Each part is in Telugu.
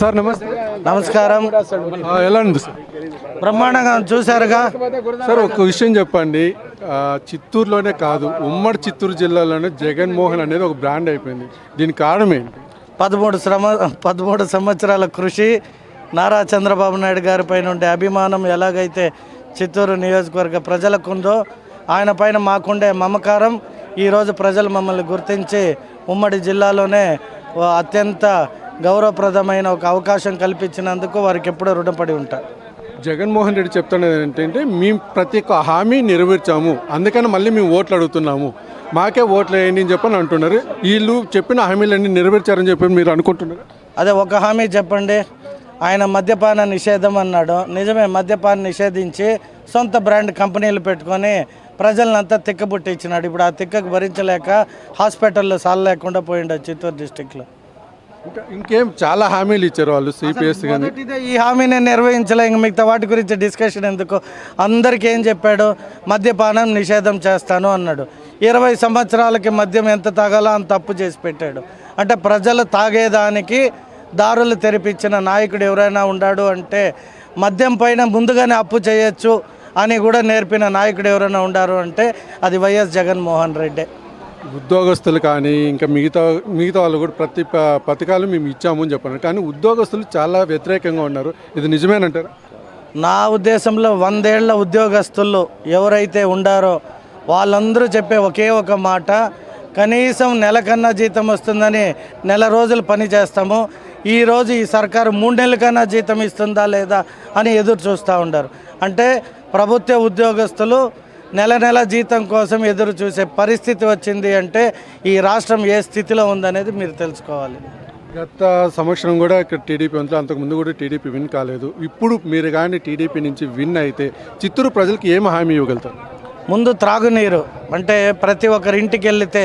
సార్ నమస్తే. నమస్కారం. ఎలా ఉంది సార్? బ్రహ్మాండంగా చూశారుగా? సార్ ఒక విషయం చెప్పండి. చిత్తూరులోనే కాదు ఉమ్మడి చిత్తూరు జిల్లాలోనే జగన్మోహన్ అనేది ఒక బ్రాండ్ అయిపోయింది. దీనికి కారణం ఏంటి? పదమూడు శ్రమ పదమూడు సంవత్సరాల కృషి నారా చంద్రబాబు నాయుడు గారి పైన ఉండే అభిమానం ఎలాగైతే చిత్తూరు నియోజకవర్గ ప్రజలకు ఉందో ఆయన పైన మాకుండే మమకారం ఈరోజు ప్రజలు మమ్మల్ని గుర్తించి ఉమ్మడి జిల్లాలోనే అత్యంత గౌరవప్రదమైన ఒక అవకాశం కల్పించినందుకు వారికి ఎప్పుడూ రుణపడి ఉంటారు జగన్మోహన్ రెడ్డి చెప్తున్నది ఏంటంటే మేము ప్రతి ఒక్క హామీ నెరవేర్చాము. అందుకని మళ్ళీ మేము ఓట్లు అడుగుతున్నాము. మాకే ఓట్లు వేయండి అని చెప్పని అంటున్నారు. వీళ్ళు చెప్పిన హామీలన్నీ నెరవేర్చారని చెప్పి మీరు అనుకుంటున్నారు? అదే ఒక హామీ చెప్పండి. ఆయన మద్యపాన నిషేధం అన్నాడు. నిజమే మద్యపాన నిషేధించి సొంత బ్రాండ్ కంపెనీలు పెట్టుకొని ప్రజలనంతా తిక్కబుట్టించినాడు. ఇప్పుడు ఆ తిక్కకు భరించలేక హాస్పిటల్లో సాల లేకుండా పోయిండు చిత్తూరు డిస్టిక్లో. ఇంకా ఇంకేం చాలా హామీలు ఇచ్చారు వాళ్ళు సిపిఎస్ కానీ ఈ హామీని నిర్వహించలే ఇంక మిగతా వాటి గురించి డిస్కషన్ ఎందుకు? అందరికీ ఏం చెప్పాడు? మద్యపానం నిషేధం చేస్తాను అన్నాడు. ఇరవై సంవత్సరాలకి మద్యం ఎంత తాగాలో అంత తప్పు చేసి పెట్టాడు. అంటే ప్రజలు తాగేదానికి దారులు తెరిపించిన నాయకుడు ఎవరైనా ఉన్నాడు అంటే మద్యం పైన ముందుగానే అప్పు చేయొచ్చు అని కూడా నేర్పిన నాయకుడు ఎవరైనా ఉండారు అంటే అది వైఎస్ జగన్మోహన్ రెడ్డి. ఉద్యోగస్తులు కానీ ఇంకా మిగతా మిగతా వాళ్ళు కూడా ప్రతి పథకాలు మేము ఇచ్చాము అని చెప్పారు. కానీ ఉద్యోగస్తులు చాలా వ్యతిరేకంగా ఉన్నారు. ఇది నిజమేనంటారు? నా ఉద్దేశంలో వందేళ్ళ ఉద్యోగస్తులు ఎవరైతే ఉండారో వాళ్ళందరూ చెప్పే ఒకే ఒక మాట కనీసం నెల కన్నా జీతం వస్తుందని నెల రోజులు పని చేస్తాము. ఈరోజు ఈ సర్కారు మూడు నెలల కన్నా జీతం ఇస్తుందా లేదా అని ఎదురు చూస్తూ ఉండారు. అంటే ప్రభుత్వ ఉద్యోగస్తులు నెల నెల జీతం కోసం ఎదురు చూసే పరిస్థితి వచ్చింది అంటే ఈ రాష్ట్రం ఏ స్థితిలో ఉందనేది మీరు తెలుసుకోవాలి. గత సంవత్సరం కూడా ఇక్కడ టీడీపీ ఉంది అంతకుముందు కూడా టీడీపీ విన్ కాలేదు. ఇప్పుడు మీరు కానీ టీడీపీ నుంచి విన్ అయితే చిత్తూరు ప్రజలకు ఏం హామీ ఇవ్వగలుగుతారు? ముందు త్రాగునీరు అంటే ప్రతి ఒక్కరి ఇంటికి వెళ్తే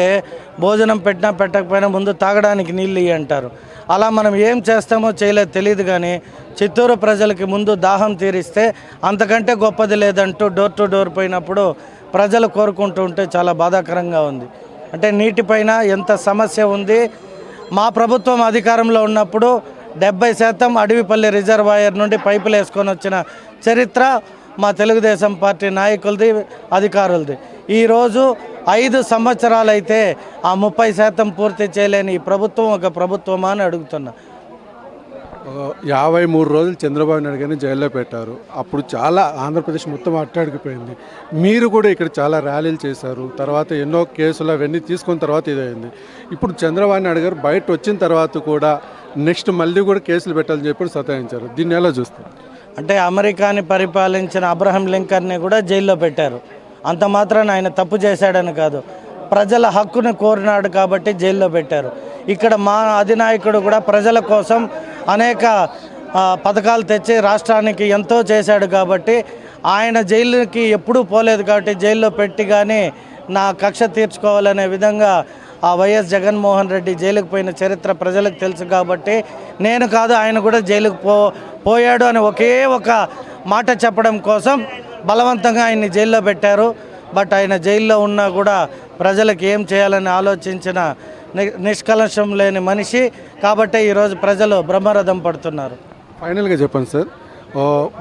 భోజనం పెట్టినా పెట్టకపోయినా ముందు తాగడానికి నీళ్ళు అంటారు. అలా మనం ఏం చేస్తామో చేయలేదు తెలియదు కానీ చిత్తూరు ప్రజలకి ముందు దాహం తీరిస్తే అంతకంటే గొప్పది లేదంటూ డోర్ టు డోర్ పోయినప్పుడు ప్రజలు కోరుకుంటూ ఉంటే చాలా బాధాకరంగా ఉంది. అంటే నీటిపైన ఎంత సమస్య ఉంది మా ప్రభుత్వం అధికారంలో ఉన్నప్పుడు డెబ్బై శాతం అడవిపల్లి రిజర్వాయర్ నుండి పైపులు వేసుకొని వచ్చిన చరిత్ర మా తెలుగుదేశం పార్టీ నాయకులది అధికారులది. ఈరోజు ఐదు సంవత్సరాలైతే ఆ ముప్పై శాతం పూర్తి చేయలేని ఈ ప్రభుత్వం ఒక ప్రభుత్వమా అని అడుగుతున్నా. యాభై మూడు రోజులు చంద్రబాబు నాయుడు గారిని జైల్లో పెట్టారు. అప్పుడు చాలా ఆంధ్రప్రదేశ్ మొత్తం అట్టాడికిపోయింది మీరు కూడా ఇక్కడ చాలా ర్యాలీలు చేశారు. తర్వాత ఎన్నో కేసులు అవన్నీ తీసుకున్న తర్వాత ఇదైంది. ఇప్పుడు చంద్రబాబు నాయుడు గారు బయట వచ్చిన తర్వాత కూడా నెక్స్ట్ మళ్ళీ కూడా కేసులు పెట్టాలని చెప్పి సతాయించారు. దీన్ని ఎలా చూస్తారు? అంటే అమెరికాని పరిపాలించిన అబ్రహం లింకన్ని కూడా జైల్లో పెట్టారు. అంత మాత్రాన ఆయన తప్పు చేశాడని కాదు. ప్రజల హక్కును కోరినాడు కాబట్టి జైల్లో పెట్టారు. ఇక్కడ మా అధినాయకుడు కూడా ప్రజల కోసం అనేక పథకాలు తెచ్చి రాష్ట్రానికి ఎంతో చేశాడు కాబట్టి ఆయన జైలుకి ఎప్పుడూ పోలేదు కాబట్టి జైల్లో పెట్టి కానీ నా కక్ష తీర్చుకోవాలనే విధంగా ఆ వైఎస్ జగన్మోహన్ రెడ్డి జైలుకు పోయిన చరిత్ర ప్రజలకు తెలుసు కాబట్టి నేను కాదు ఆయన కూడా జైలుకు పో పోయాడు అని ఒకే ఒక మాట చెప్పడం కోసం బలవంతంగా ఆయన్ని జైల్లో పెట్టారు. బట్ ఆయన జైల్లో ఉన్నా కూడా ప్రజలకు ఏం చేయాలని ఆలోచించిన ని- లేని మనిషి. కాబట్టే ఈరోజు ప్రజలు బ్రహ్మరథం పడుతున్నారు. ఫైనల్గా చెప్పండి సార్.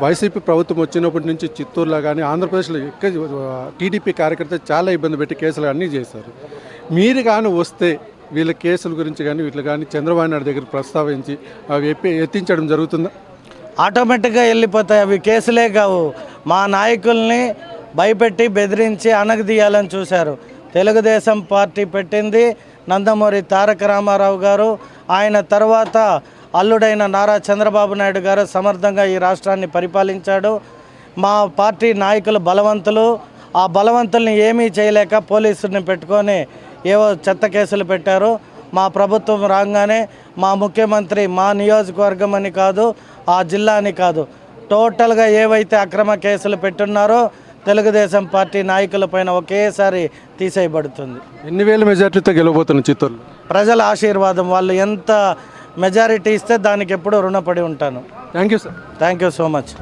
వైసీపీ ప్రభుత్వం వచ్చినప్పటి నుంచి చిత్తూరులో కానీ ఆంధ్రప్రదేశ్లో ఎక్క టీడీపీ కార్యకర్తలు చాలా ఇబ్బంది పెట్టి కేసులు అన్నీ చేశారు. మీరు కానీ వస్తే వీళ్ళ కేసుల గురించి కానీ వీటిలో కానీ చంద్రబాబు నాయుడు దగ్గర ప్రస్తావించి అవి ఎత్తించడం జరుగుతుందా? ఆటోమేటిక్గా వెళ్ళిపోతాయి. అవి కేసులే కావు. మా నాయకుల్ని భయపెట్టి బెదిరించి అనగదీయాలని చూశారు. తెలుగుదేశం పార్టీ పెట్టింది నందమూరి తారక రామారావు గారు. ఆయన తర్వాత అల్లుడైన నారా చంద్రబాబు నాయుడు గారు సమర్థంగా ఈ రాష్ట్రాన్ని పరిపాలించాడు. మా పార్టీ నాయకులు బలవంతులు. ఆ బలవంతుల్ని ఏమీ చేయలేక పోలీసుల్ని పెట్టుకొని ఏవో చెత్త కేసులు పెట్టారు. మా ప్రభుత్వం రాగానే మా ముఖ్యమంత్రి మా నియోజకవర్గం అని కాదు ఆ జిల్లా అని కాదు. టోటల్గా ఏవైతే అక్రమ కేసులు పెట్టున్నారో తెలుగుదేశం పార్టీ నాయకులపైన ఒకేసారి తీసేయబడుతుంది. ఎన్ని వేల మెజార్టీతో గెలవబోతున్న చిత్తూరులో? ప్రజల ఆశీర్వాదం వాళ్ళు ఎంత మెజారిటీ ఇస్తే దానికి ఎప్పుడూ రుణపడి ఉంటాను. Thank you sir. Thank you so much.